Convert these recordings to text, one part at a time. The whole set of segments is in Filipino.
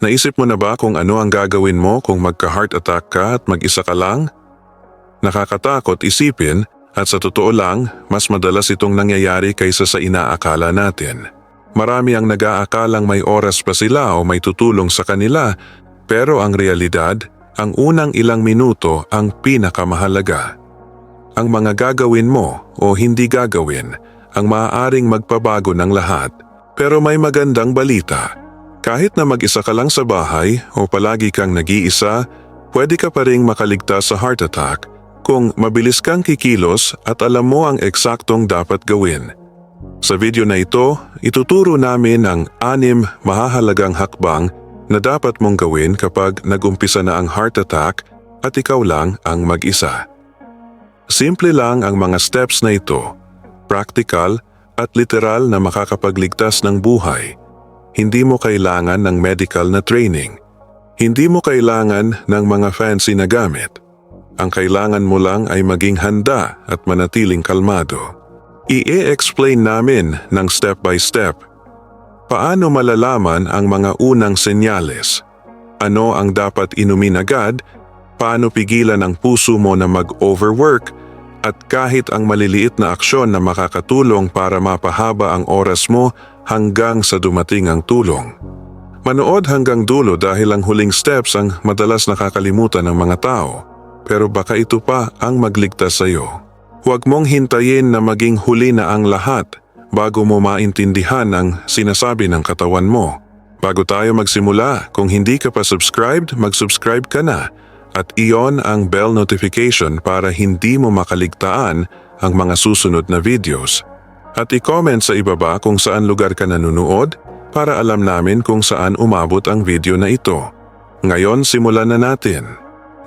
Naisip mo na ba kung ano ang gagawin mo kung magka-heart attack ka at mag-isa ka lang? Nakakatakot isipin at sa totoo lang, mas madalas itong nangyayari kaysa sa inaakala natin. Marami ang nag-aakalang may oras pa sila o may tutulong sa kanila, pero ang realidad, ang unang ilang minuto ang pinakamahalaga. Ang mga gagawin mo o hindi gagawin ang maaaring magpabago ng lahat. Pero may magandang balita. Kahit na mag-isa ka lang sa bahay o palagi kang nag-iisa, pwede ka pa ring makaligtas sa heart attack kung mabilis kang kikilos at alam mo ang eksaktong dapat gawin. Sa video na ito, ituturo namin ang anim mahahalagang hakbang na dapat mong gawin kapag nagumpisa na ang heart attack at ikaw lang ang mag-isa. Simple lang ang mga steps na ito, practical at literal na makakapagligtas ng buhay. Hindi mo kailangan ng medical na training. Hindi mo kailangan ng mga fancy na gamit. Ang kailangan mo lang ay maging handa at manatiling kalmado. I-explain namin ng step by step. Paano malalaman ang mga unang senyales? Ano ang dapat inumin agad? Paano pigilan ang puso mo na mag-overwork? At kahit ang maliliit na aksyon na makakatulong para mapahaba ang oras mo hanggang sa dumating ang tulong. Manood hanggang dulo dahil ang huling steps ang madalas nakakalimutan ng mga tao. Pero baka ito pa ang magligtas sa iyo. Huwag mong hintayin na maging huli na ang lahat bago mo maintindihan ang sinasabi ng katawan mo. Bago tayo magsimula, kung hindi ka pa subscribed, mag-subscribe ka na at iyon ang bell notification para hindi mo makaligtaan ang mga susunod na videos. At i-comment sa ibaba kung saan lugar ka nanonood para alam namin kung saan umabot ang video na ito. Ngayon simulan na natin.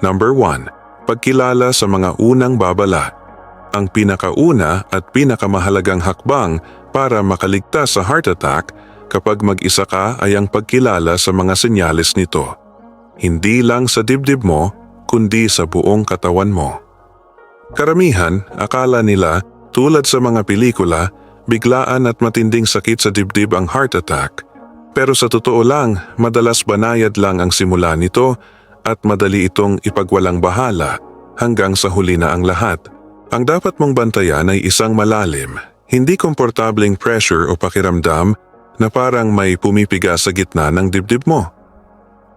Number 1. Pagkilala sa mga unang babala. Ang pinakauna at pinakamahalagang hakbang para makaligtas sa heart attack kapag mag-isa ka ay ang pagkilala sa mga senyales nito. Hindi lang sa dibdib mo, kundi sa buong katawan mo. Karamihan, akala nila, tulad sa mga pelikula, biglaan at matinding sakit sa dibdib ang heart attack. Pero sa totoo lang, madalas banayad lang ang simula nito at madali itong ipagwalang bahala hanggang sa huli na ang lahat. Ang dapat mong bantayan ay isang malalim, hindi komportabling pressure o pakiramdam na parang may pumipiga sa gitna ng dibdib mo.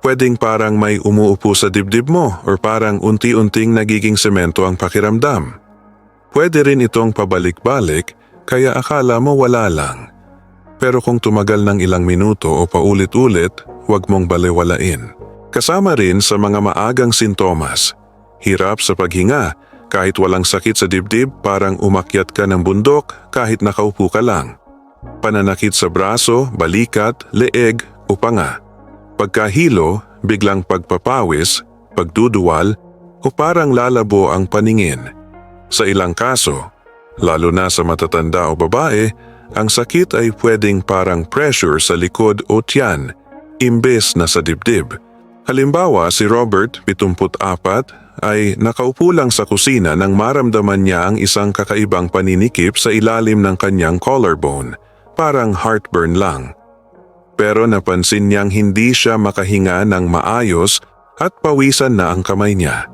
Pwedeng parang may umuupo sa dibdib mo or parang unti-unting nagiging semento ang pakiramdam. Pwede rin itong pabalik-balik kaya akala mo wala lang. Pero kung tumagal ng ilang minuto o paulit-ulit, huwag mong baliwalain. Kasama rin sa mga maagang sintomas. Hirap sa paghinga, kahit walang sakit sa dibdib parang umakyat ka ng bundok kahit nakaupo ka lang. Pananakit sa braso, balikat, leeg o panga. Pagkahilo, biglang pagpapawis, pagduduwal o parang lalabo ang paningin. Sa ilang kaso, lalo na sa matatanda o babae, ang sakit ay pwedeng parang pressure sa likod o tiyan, imbes na sa dibdib. Halimbawa, si Robert, 74, ay nakaupo lang sa kusina nang maramdaman niya ang isang kakaibang paninikip sa ilalim ng kanyang collarbone, parang heartburn lang. Pero napansin niyang hindi siya makahinga ng maayos at pawisan na ang kamay niya.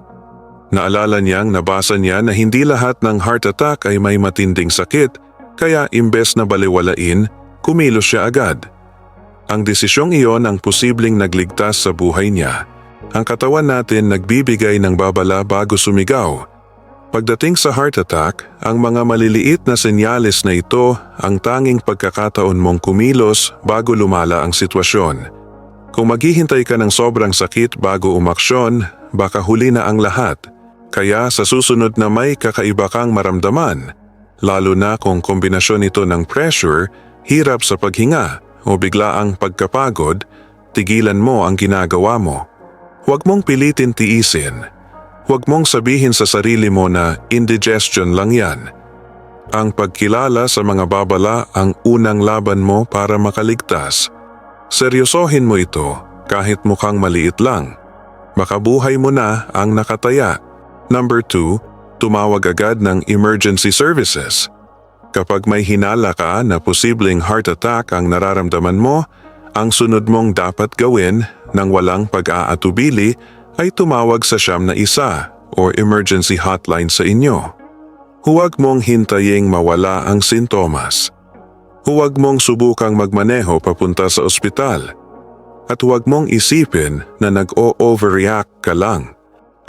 Naalala niyang nabasa niya na hindi lahat ng heart attack ay may matinding sakit kaya imbes na baliwalain, kumilos siya agad. Ang desisyong iyon ang posibleng nagligtas sa buhay niya. Ang katawan natin nagbibigay ng babala bago sumigaw. Pagdating sa heart attack, ang mga maliliit na senyales na ito ang tanging pagkakataon mong kumilos bago lumala ang sitwasyon. Kung maghihintay ka ng sobrang sakit bago umaksyon, baka huli na ang lahat. Kaya sa susunod na may kakaiba kang maramdaman, lalo na kung kombinasyon ito ng pressure, hirap sa paghinga o biglaang pagkapagod, tigilan mo ang ginagawa mo. Huwag mong pilitin tiisin. Huwag mong sabihin sa sarili mo na indigestion lang yan. Ang pagkilala sa mga babala ang unang laban mo para makaligtas. Seryosohin mo ito kahit mukhang maliit lang. Makabuhay mo na ang nakataya. Number 2, tumawag agad ng emergency services. Kapag may hinala ka na posibleng heart attack ang nararamdaman mo, Ang sunod mong dapat gawin nang walang pag-aatubili ay tumawag sa siyam na isa or emergency hotline sa inyo. Huwag mong hintaying mawala ang sintomas. Huwag mong subukang magmaneho papunta sa ospital. At huwag mong isipin na nag-o-overreact ka lang.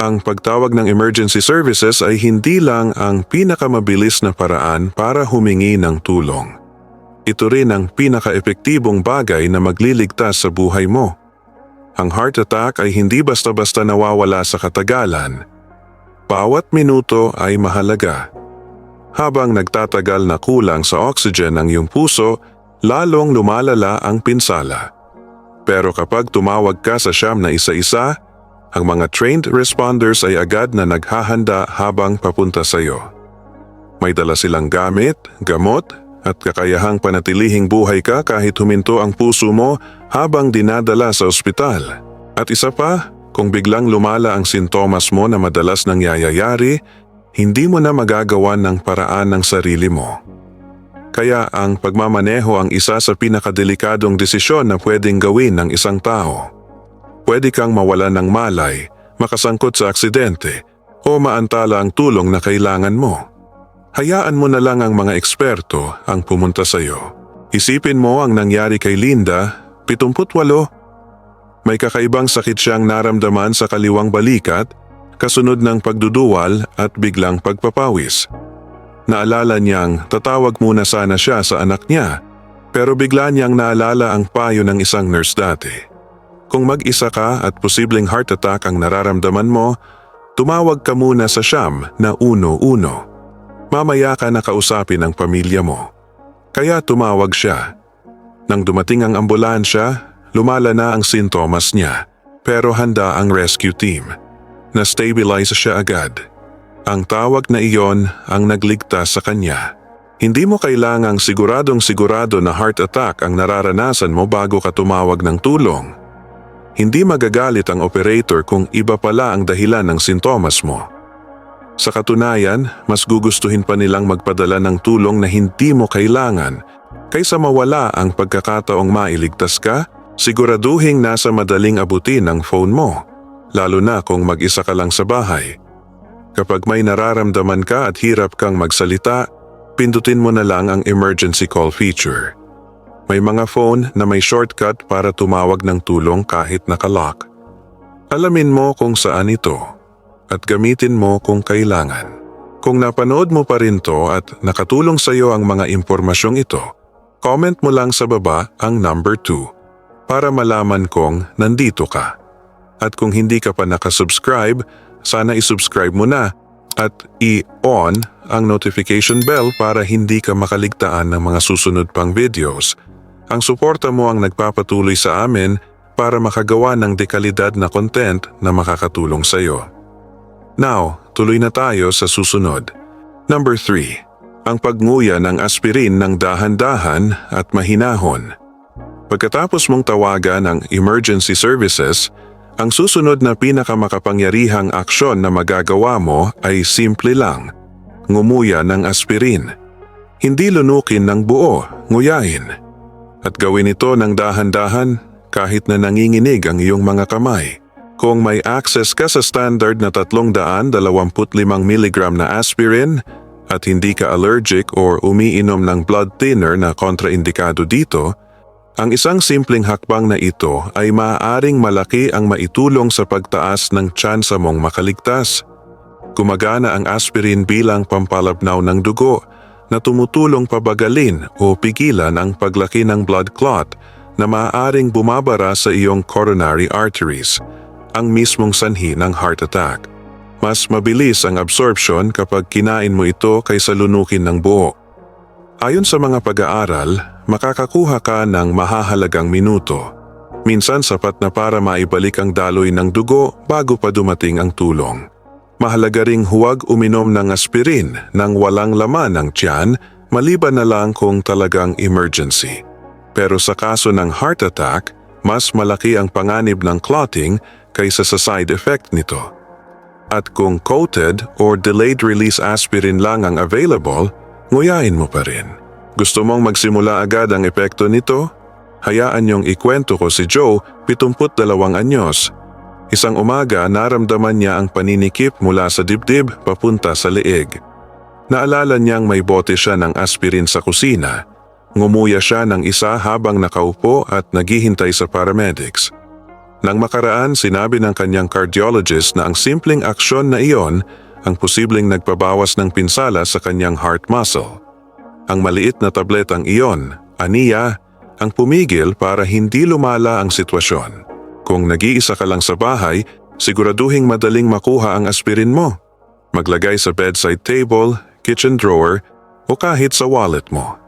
Ang pagtawag ng emergency services ay hindi lang ang pinakamabilis na paraan para humingi ng tulong. Ito rin ang pinaka-epektibong bagay na magliligtas sa buhay mo. Ang heart attack ay hindi basta-basta nawawala sa katagalan. Bawat minuto ay mahalaga. Habang nagtatagal na kulang sa oxygen ang iyong puso, lalong lumalala ang pinsala. Pero kapag tumawag ka sa siyam na isa-isa, ang mga trained responders ay agad na naghahanda habang papunta sa iyo. May dala silang gamit, gamot, at kakayahang panatilihing buhay ka kahit huminto ang puso mo habang dinadala sa ospital. At isa pa, kung biglang lumala ang sintomas mo na madalas nangyayari, hindi mo na magagawa ng paraan ng sarili mo. Kaya ang pagmamaneho ang isa sa pinakadelikadong desisyon na pwedeng gawin ng isang tao. Pwede kang mawala ng malay, makasangkot sa aksidente, o maantala ang tulong na kailangan mo. Hayaan mo na lang ang mga eksperto ang pumunta sa iyo. Isipin mo ang nangyari kay Linda, 78. May kakaibang sakit siyang naramdaman sa kaliwang balikat, kasunod ng pagduduwal at biglang pagpapawis. Naalala niyang tatawag muna sana siya sa anak niya, pero bigla niyang naalala ang payo ng isang nurse dati. Kung mag-isa ka at posibleng heart attack ang nararamdaman mo, tumawag ka muna sa siyam na uno-uno. Mamaya ka nakausapin ang pamilya mo. Kaya tumawag siya. Nang dumating ang ambulansya, lumala na ang sintomas niya, pero handa ang rescue team. Na-stabilize siya agad. Ang tawag na iyon ang nagligtas sa kanya. Hindi mo kailangang siguradong sigurado na heart attack ang nararanasan mo bago ka tumawag ng tulong. Hindi magagalit ang operator kung iba pala ang dahilan ng sintomas mo. Sa katunayan, mas gugustuhin pa nilang magpadala ng tulong na hindi mo kailangan kaysa mawala ang pagkakataong mailigtas ka, siguraduhing nasa madaling abutin ang phone mo, lalo na kung mag-isa ka lang sa bahay. Kapag may nararamdaman ka at hirap kang magsalita, pindutin mo na lang ang emergency call feature. May mga phone na may shortcut para tumawag ng tulong kahit nakalock. Alamin mo kung saan ito at gamitin mo kung kailangan. Kung napanood mo pa rin to at nakatulong sa iyo ang mga impormasyong ito, comment mo lang sa baba ang number 2 para malaman kong nandito ka. At kung hindi ka pa nakasubscribe, sana isubscribe mo na at i-on ang notification bell para hindi ka makaligtaan ng mga susunod pang videos. Ang suporta mo ang nagpapatuloy sa amin para makagawa ng dekalidad na content na makakatulong sa iyo. Now, tuloy na tayo sa susunod. Number 3. Ang pagnguya ng aspirin ng dahan-dahan at mahinahon. Pagkatapos mong tawagan ang emergency services, ang susunod na pinakamakapangyarihang aksyon na magagawa mo ay simple lang. Ngumuya ng aspirin. Hindi lunukin ng buo, nguyain. At gawin ito ng dahan-dahan kahit na nanginginig ang iyong mga kamay. Kung may access ka sa standard na 325 mg na aspirin at hindi ka allergic or umiinom ng blood thinner na kontraindikado dito, ang isang simpleng hakbang na ito ay maaaring malaki ang maitulong sa pagtaas ng tsansa mong makaligtas. Gumagana ang aspirin bilang pampalabnaw ng dugo na tumutulong pabagalin o pigilan ang paglaki ng blood clot na maaaring bumabara sa iyong coronary arteries, ang mismong sanhi ng heart attack. Mas mabilis ang absorption kapag kinain mo ito kaysa lunukin ng buo. Ayon sa mga pag-aaral, makakakuha ka ng mahahalagang minuto. Minsan sapat na para maibalik ang daloy ng dugo bago pa dumating ang tulong. Mahalaga ring huwag uminom ng aspirin nang walang laman ng tiyan maliban na lang kung talagang emergency. Pero sa kaso ng heart attack, mas malaki ang panganib ng clotting kaysa sa side effect nito. At kung coated or delayed release aspirin lang ang available, nguyain mo pa rin. Gusto mong magsimula agad ang epekto nito? Hayaan niyong ikwento ko si Joe, 72 anyos. Isang umaga naramdaman niya ang paninikip mula sa dibdib papunta sa leeg. Naalala niyang may bote siya ng aspirin sa kusina. Ngumuya siya ng isa habang nakaupo at naghihintay sa paramedics. Nang makaraan, sinabi ng kanyang cardiologist na ang simpleng aksyon na iyon ang posibleng nagpabawas ng pinsala sa kanyang heart muscle. Ang maliit na tabletang iyon, aniya, ang pumigil para hindi lumala ang sitwasyon. Kung nag-iisa ka lang sa bahay, siguraduhing madaling makuha ang aspirin mo. Maglagay sa bedside table, kitchen drawer, o kahit sa wallet mo.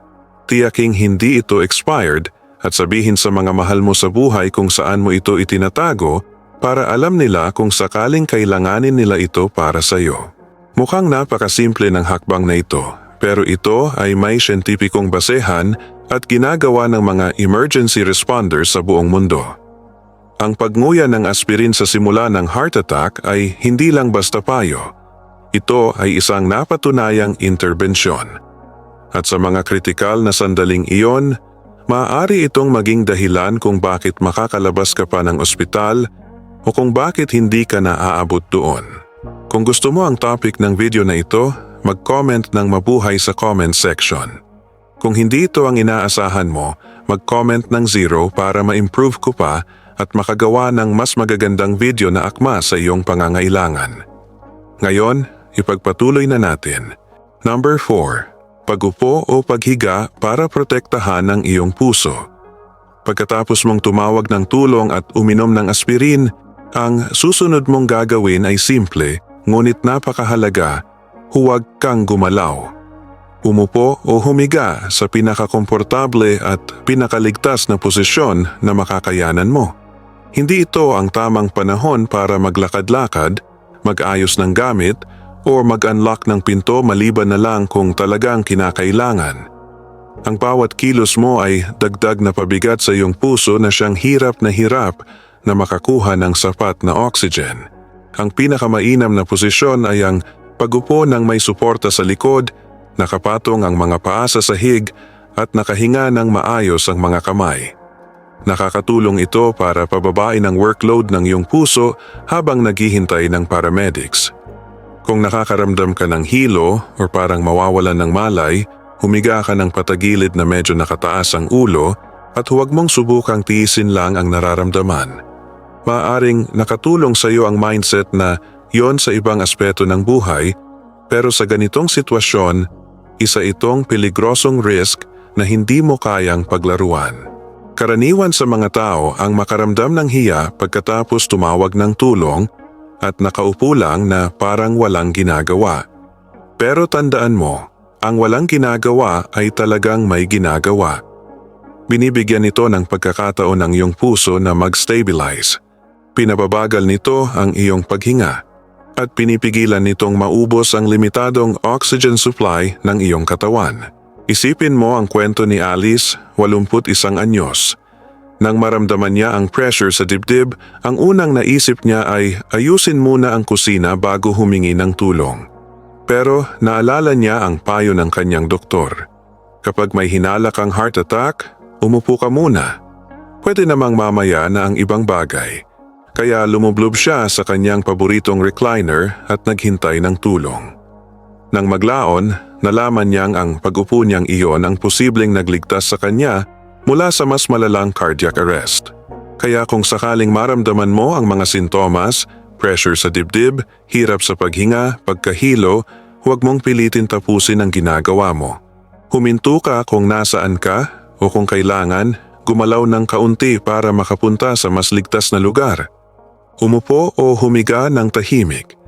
Tiyaking hindi ito expired at sabihin sa mga mahal mo sa buhay kung saan mo ito itinatago para alam nila kung sakaling kailanganin nila ito para sa iyo. Mukhang napakasimple ng hakbang na ito, pero ito ay may siyentipikong basehan at ginagawa ng mga emergency responders sa buong mundo. Ang pagnguya ng aspirin sa simula ng heart attack ay hindi lang basta payo. Ito ay isang napatunayang interbensyon. At sa mga kritikal na sandaling iyon, maaari itong maging dahilan kung bakit makakalabas ka pa ng ospital o kung bakit hindi ka na aabot doon. Kung gusto mo ang topic ng video na ito, mag-comment ng mabuhay sa comment section. Kung hindi ito ang inaasahan mo, mag-comment ng zero para ma-improve ko pa at makagawa ng mas magagandang video na akma sa iyong pangangailangan. Ngayon, ipagpatuloy na natin. Number 4. Pagupo o paghiga para protektahan ang iyong puso. Pagkatapos mong tumawag ng tulong at uminom ng aspirin, ang susunod mong gagawin ay simple ngunit napakahalaga, huwag kang gumalaw. Umupo o humiga sa pinakakomportable at pinakaligtas na posisyon na makakayanan mo. Hindi ito ang tamang panahon para maglakad-lakad, mag-ayos ng gamit, o mag-unlock ng pinto maliban na lang kung talagang kinakailangan. Ang bawat kilos mo ay dagdag na pabigat sa iyong puso na siyang hirap na hirap na makakuha ng sapat na oxygen. Ang pinakamainam na posisyon ay ang pagupo ng may suporta sa likod, nakapatong ang mga paa sa sahig at nakahinga ng maayos ang mga kamay. Nakakatulong ito para pababain ang workload ng iyong puso habang naghihintay ng paramedics. Kung nakakaramdam ka ng hilo o parang mawawalan ng malay, humiga ka ng patagilid na medyo nakataas ang ulo at huwag mong subukang tiisin lang ang nararamdaman. Maaring nakatulong sa iyo ang mindset na yon sa ibang aspeto ng buhay pero sa ganitong sitwasyon, isa itong peligrosong risk na hindi mo kayang paglaruan. Karaniwan sa mga tao ang makaramdam ng hiya pagkatapos tumawag ng tulong at nakaupo lang na parang walang ginagawa. Pero tandaan mo, ang walang ginagawa ay talagang may ginagawa. Binibigyan ito ng pagkakataon ng iyong puso na mag-stabilize. Pinababagal nito ang iyong paghinga at pinipigilan nitong maubos ang limitadong oxygen supply ng iyong katawan. Isipin mo ang kwento ni Alice, 81 anyos. Nang maramdaman niya ang pressure sa dibdib, ang unang naisip niya ay ayusin muna ang kusina bago humingi ng tulong. Pero naalala niya ang payo ng kanyang doktor. Kapag may hinala kang heart attack, umupo ka muna. Pwede namang mamaya na ang ibang bagay. Kaya lumublob siya sa kanyang paboritong recliner at naghintay ng tulong. Nang maglaon, nalaman niyang ang pag-upo niyang iyon ang posibleng nagligtas sa kanya mula sa mas malalang cardiac arrest. Kaya kung sakaling maramdaman mo ang mga sintomas, pressure sa dibdib, hirap sa paghinga, pagkahilo, huwag mong pilitin tapusin ang ginagawa mo. Huminto ka kung nasaan ka o kung kailangan, gumalaw ng kaunti para makapunta sa mas ligtas na lugar. Umupo o humiga ng tahimik.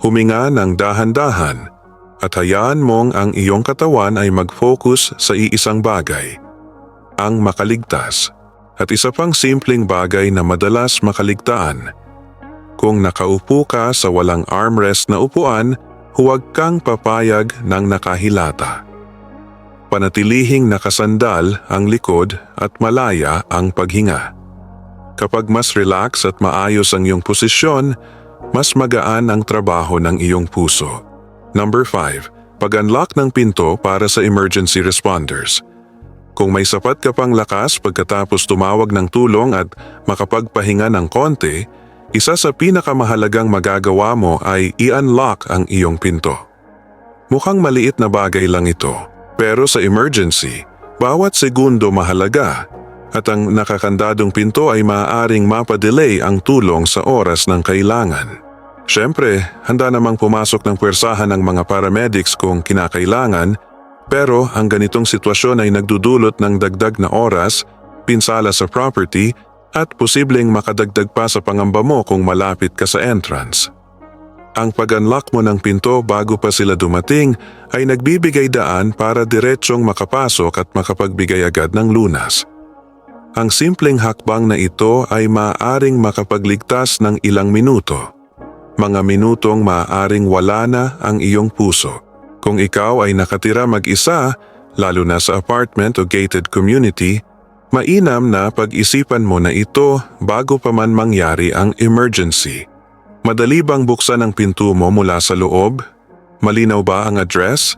Huminga ng dahan-dahan at hayaan mong ang iyong katawan ay mag-focus sa iisang bagay, ang makaligtas. At isa pang simpleng bagay na madalas makaligtaan. Kung nakaupo ka sa walang armrest na upuan, huwag kang papayag ng nakahilata. Panatilihing nakasandal ang likod at malaya ang paghinga. Kapag mas relax at maayos ang iyong posisyon, mas magaan ang trabaho ng iyong puso. Number 5. Pag-unlock ng pinto para sa emergency responders. Kung may sapat ka pang lakas pagkatapos tumawag ng tulong at makapagpahinga ng konti, isa sa pinakamahalagang magagawa mo ay i-unlock ang iyong pinto. Mukhang maliit na bagay lang ito, pero sa emergency, bawat segundo mahalaga at ang nakakandadong pinto ay maaaring mapadelay ang tulong sa oras ng kailangan. Siyempre, handa namang pumasok ng pwersahan ng mga paramedics kung kinakailangan pero ang ganitong sitwasyon ay nagdudulot ng dagdag na oras, pinsala sa property at posibleng makadagdag pa sa pangamba mo kung malapit ka sa entrance. Ang pag-unlock mo ng pinto bago pa sila dumating ay nagbibigay daan para diretsyong makapasok at makapagbigay agad ng lunas. Ang simpleng hakbang na ito ay maaaring makapagligtas ng ilang minuto. Mga minutong maaaring wala na ang iyong puso. Kung ikaw ay nakatira mag-isa, lalo na sa apartment o gated community, mainam na pag-isipan mo na ito bago pa man mangyari ang emergency. Madali bang buksan ang pinto mo mula sa loob? Malinaw ba ang address?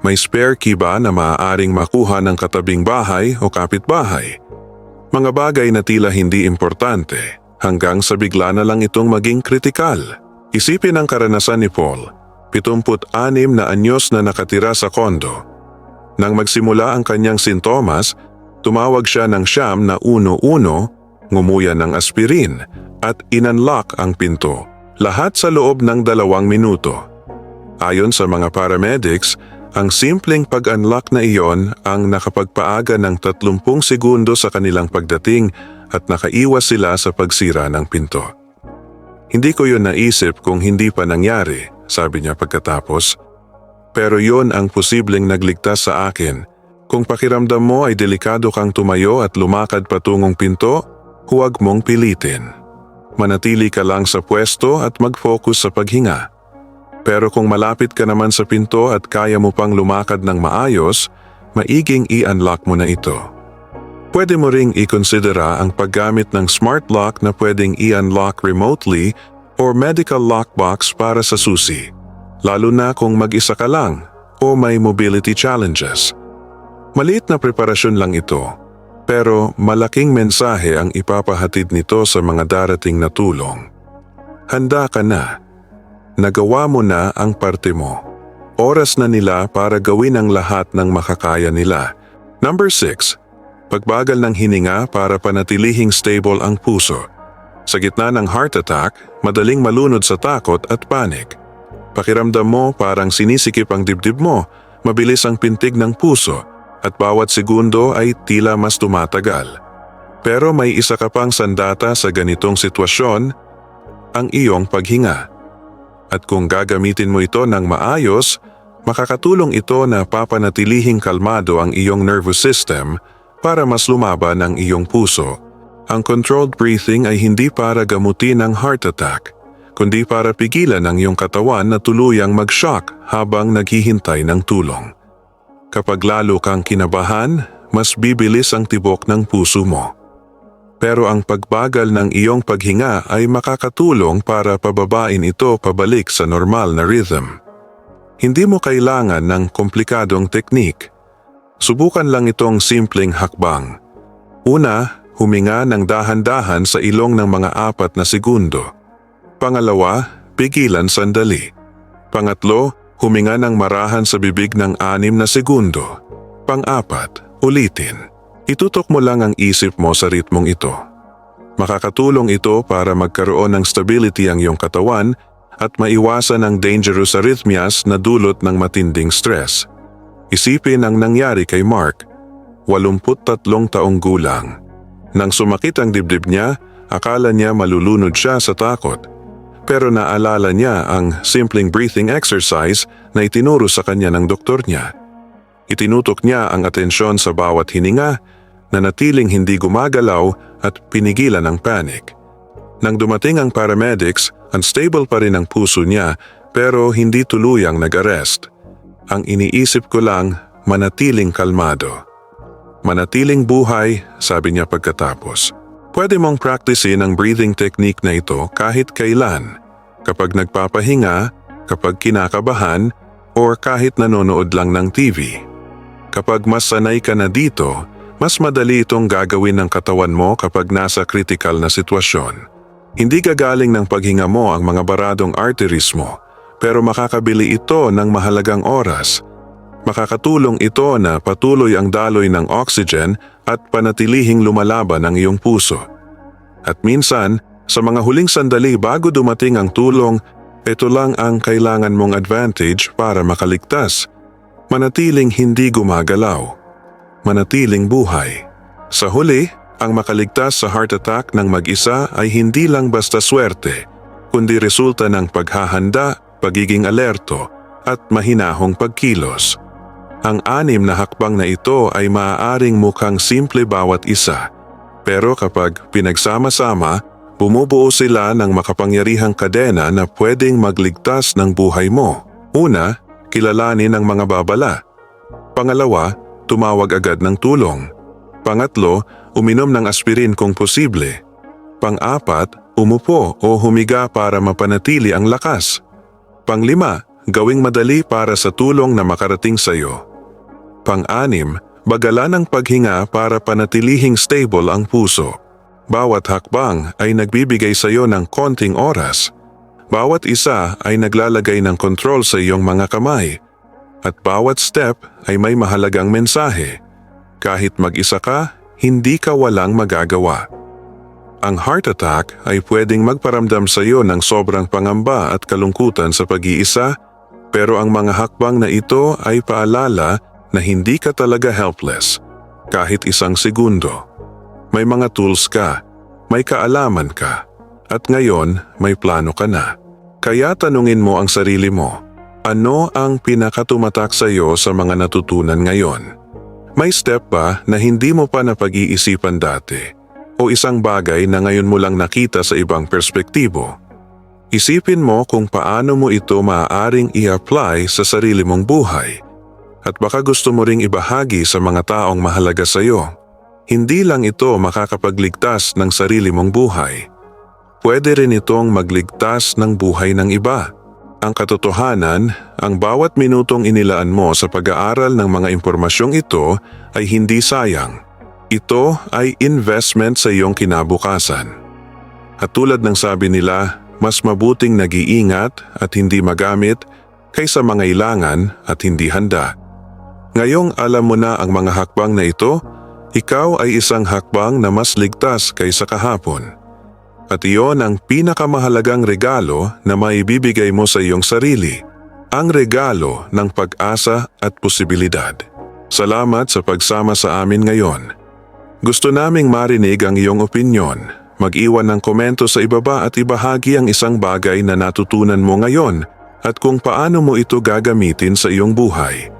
May spare key ba na maaaring makuha ng katabing bahay o kapitbahay? Mga bagay na tila hindi importante hanggang sa bigla na lang itong maging kritikal. Isipin ang karanasan ni Paul, 76 na anyos na nakatira sa kondo. Nang magsimula ang kanyang sintomas, tumawag siya ng siyam na uno-uno, ngumuya ng aspirin at inunlock ang pinto. Lahat sa loob ng dalawang minuto. Ayon sa mga paramedics, ang simpleng pag-unlock na iyon ang nakapagpaaga ng 30 segundo sa kanilang pagdating at nakaiwas sila sa pagsira ng pinto. Hindi ko yun naisip kung hindi pa nangyari, sabi niya pagkatapos. Pero yon ang posibleng nagligtas sa akin. Kung pakiramdam mo ay delikado kang tumayo at lumakad patungong pinto, huwag mong pilitin. Manatili ka lang sa pwesto at mag-focus sa paghinga. Pero kung malapit ka naman sa pinto at kaya mo pang lumakad ng maayos, maiging i-unlock mo na ito. Pwede mo ring ikonsidera ang paggamit ng smart lock na pwedeng i-unlock remotely or medical lockbox para sa susi, lalo na kung mag-isa ka lang o may mobility challenges. Maliit na preparasyon lang ito, pero malaking mensahe ang ipapahatid nito sa mga darating na tulong. Handa ka na nagawa mo na ang parte mo. Oras na nila para gawin ang lahat ng makakaya nila. Number 6. Pagbagal ng hininga para panatilihing stable ang puso. Sa gitna ng heart attack, madaling malunod sa takot at panik. Pakiramdam mo parang sinisikip ang dibdib mo, mabilis ang pintig ng puso, at bawat segundo ay tila mas tumatagal. Pero may isa ka pang sandata sa ganitong sitwasyon, ang iyong paghinga. At kung gagamitin mo ito ng maayos, makakatulong ito na papanatilihing kalmado ang iyong nervous system para mas lumaban ang iyong puso. Ang controlled breathing ay hindi para gamutin ang heart attack, kundi para pigilan ang iyong katawan na tuluyang mag-shock habang naghihintay ng tulong. Kapag lalo kang kinabahan, mas bibilis ang tibok ng puso mo pero ang pagbagal ng iyong paghinga ay makakatulong para pababain ito pabalik sa normal na rhythm. Hindi mo kailangan ng komplikadong teknik. Subukan lang itong simpleng hakbang. Una, huminga ng dahan-dahan sa ilong ng mga apat na segundo. Pangalawa, pigilan sandali. Pangatlo, huminga ng marahan sa bibig ng anim na segundo. Pang-apat, ulitin. Itutok mo lang ang isip mo sa ritmong ito. Makakatulong ito para magkaroon ng stability ang iyong katawan at maiwasan ang dangerous arrhythmias na dulot ng matinding stress. Isipin ang nangyari kay Mark, 83 taong gulang. Nang sumakit ang dibdib niya, akala niya malulunod siya sa takot. Pero naalala niya ang simpleng breathing exercise na itinuro sa kanya ng doktor niya. Itinutok niya ang atensyon sa bawat hininga na natiling hindi gumagalaw at pinigilan ang panic. Nang dumating ang paramedics, unstable pa rin ang puso niya pero hindi tuluyang nag-arrest. Ang iniisip ko lang, manatiling kalmado. Manatiling buhay, sabi niya pagkatapos. Pwede mong practicein ang breathing technique na ito kahit kailan. Kapag nagpapahinga, kapag kinakabahan, or kahit nanonood lang ng TV. Kapag mas sanay ka na dito, mas madali itong gagawin ng katawan mo kapag nasa critical na sitwasyon. Hindi gagaling ng paghinga mo ang mga baradong arteries mo, pero makakabili ito ng mahalagang oras. Makakatulong ito na patuloy ang daloy ng oxygen at panatilihing lumalaban ang iyong puso. At minsan, sa mga huling sandali bago dumating ang tulong, ito lang ang kailangan mong advantage para makaligtas. Manatiling hindi gumagalaw. Manatiling buhay. Sa huli, ang makaligtas sa heart attack ng mag-isa ay hindi lang basta swerte, kundi resulta ng paghahanda, pagiging alerto, at mahinahong pagkilos. Ang anim na hakbang na ito ay maaaring mukhang simple bawat isa. Pero kapag pinagsama-sama, bumubuo sila ng makapangyarihang kadena na pwedeng magligtas ng buhay mo. Una, kilalanin ang mga babala. Pangalawa, tumawag agad ng tulong. Pangatlo, uminom ng aspirin kung posible. Pang-apat, umupo o humiga para mapanatili ang lakas. Panglima, gawing madali para sa tulong na makarating sa iyo. Pang-anim, bagalan ang paghinga para panatilihing stable ang puso. Bawat hakbang ay nagbibigay sa iyo ng konting oras. Bawat isa ay naglalagay ng kontrol sa iyong mga kamay. At bawat step ay may mahalagang mensahe. Kahit mag-isa ka, hindi ka walang magagawa. Ang heart attack ay pwedeng magparamdam sa iyo ng sobrang pangamba at kalungkutan sa pag-iisa, pero ang mga hakbang na ito ay paalala na hindi ka talaga helpless kahit isang segundo. May mga tools ka, may kaalaman ka, at ngayon may plano ka na. Kaya tanungin mo ang sarili mo, ano ang pinakatumatak sa iyo sa mga natutunan ngayon? May step ba na hindi mo pa napag-iisipan dati? O isang bagay na ngayon mo lang nakita sa ibang perspektibo? Isipin mo kung paano mo ito maaaring i-apply sa sarili mong buhay. At baka gusto mo ring ibahagi sa mga taong mahalaga sa iyo. Hindi lang ito makakapagligtas ng sarili mong buhay. Pwede rin itong magligtas ng buhay ng iba. Ang katotohanan, ang bawat minutong inilaan mo sa pag-aaral ng mga impormasyong ito ay hindi sayang. Ito ay investment sa iyong kinabukasan. At tulad ng sabi nila, mas mabuting nag-iingat at hindi magamit kaysa mangailangan at hindi handa. Ngayong alam mo na ang mga hakbang na ito, ikaw ay isang hakbang na mas ligtas kaysa kahapon. At iyon ang pinakamahalagang regalo na maibibigay mo sa iyong sarili, ang regalo ng pag-asa at posibilidad. Salamat sa pagsama sa amin ngayon. Gusto naming marinig ang iyong opinyon. Mag-iwan ng komento sa ibaba at ibahagi ang isang bagay na natutunan mo ngayon at kung paano mo ito gagamitin sa iyong buhay.